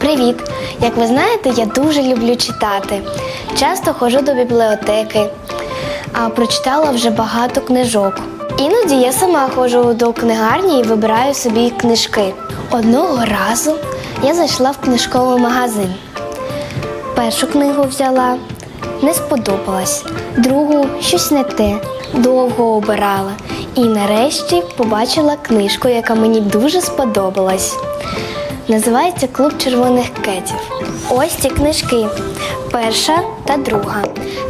Привіт! Як ви знаєте, я дуже люблю читати. Часто ходжу до бібліотеки, а прочитала вже багато книжок. Іноді я сама ходжу до книгарні і вибираю собі книжки. Одного разу я зайшла в книжковий магазин. Першу книгу взяла, не сподобалась, другу щось не те, довго обирала. І нарешті побачила книжку, яка мені дуже сподобалась. Називається Клуб червоних кетів. Ось ці книжки. Перша та друга.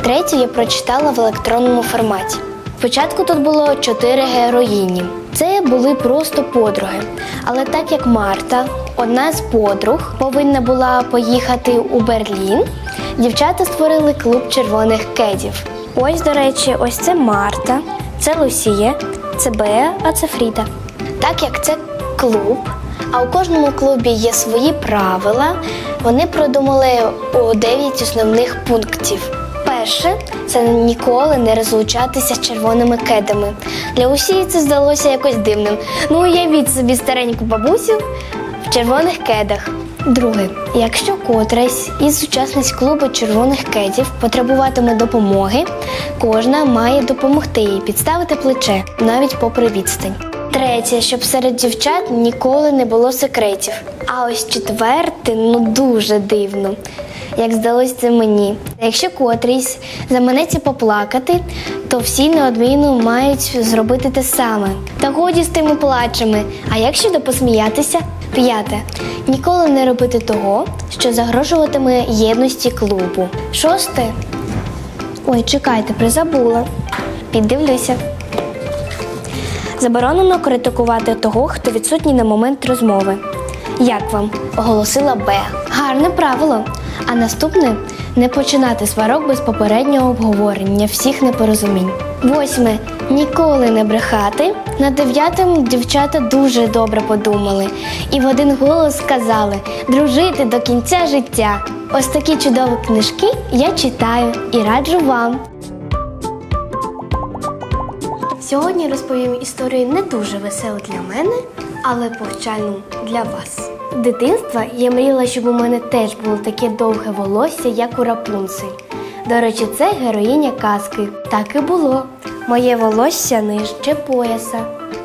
Третю я прочитала в електронному форматі. Спочатку тут було чотири героїні. Це були просто подруги. Але так як Марта, одна з подруг, повинна була поїхати у Берлін, дівчата створили клуб червоних кетів. Ось, до речі, ось це Марта, це Лусія, це Беа, а це Фріда. Так як це клуб, а у кожному клубі є свої правила. Вони продумали 9 основних пунктів. Перше це ніколи не розлучатися з червоними кедами. Для усіх це здалося якось дивним. Ну, уявіть собі стареньку бабусю в червоних кедах. Друге, якщо котрась із учасниць клубу червоних кедів потребуватиме допомоги, кожна має допомогти їй підставити плече навіть попри відстань. Третє, щоб серед дівчат ніколи не було секретів. А ось четверте, ну дуже дивно. Як здалося це мені. Якщо котрийсь заманеться поплакати, то всі неодмінно мають зробити те саме. Та годі з тими плачами. А як щодо посміятися? П'яте. Ніколи не робити того, що загрожуватиме єдності клубу. Шосте. Ой, чекайте, призабула. Піддивлюся. Заборонено критикувати того, хто відсутній на момент розмови. Як вам? оголосила Б. Гарне правило. А наступне не починати сварок без попереднього обговорення всіх непорозумінь. Восьме. Ніколи не брехати. На дев'ятим дівчата дуже добре подумали і в один голос сказали дружити до кінця життя. Ось такі чудові книжки я читаю і раджу вам. Сьогодні розповім історію не дуже веселу для мене, але повчальну для вас. Дитинства я мріяла, щоб у мене теж було таке довге волосся, як у Рапунцель. До речі, це героїня казки. Так і було. Моє волосся нижче пояса.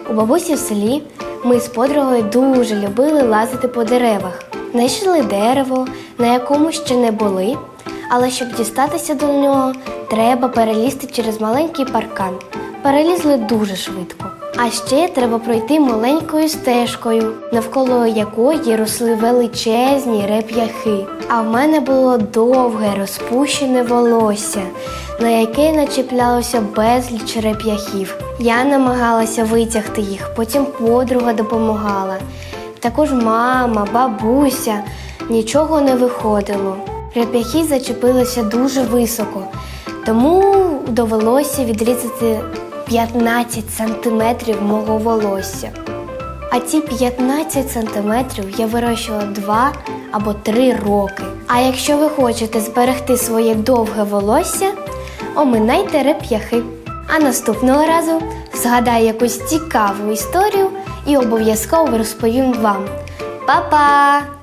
У бабусі в селі ми з подругою дуже любили лазити по деревах. Знайшли дерево, на якому ще не були, але щоб дістатися до нього, треба перелізти через маленький паркан. Перелізли дуже швидко. А ще треба пройти маленькою стежкою, навколо якої росли величезні реп'яхи. А в мене було довге розпущене волосся, на яке начіплялося безліч реп'яхів. Я намагалася витягти їх, потім подруга допомагала. Також мама, бабуся нічого не виходило. Реп'яхи зачепилися дуже високо, тому довелося відрізати 15 сантиметрів мого волосся. А ці 15 сантиметрів я вирощувала 2 або 3 роки. А якщо ви хочете зберегти своє довге волосся, оминайте реп'яхи. А наступного разу згадаю якусь цікаву історію і обов'язково розповім вам. Па-па!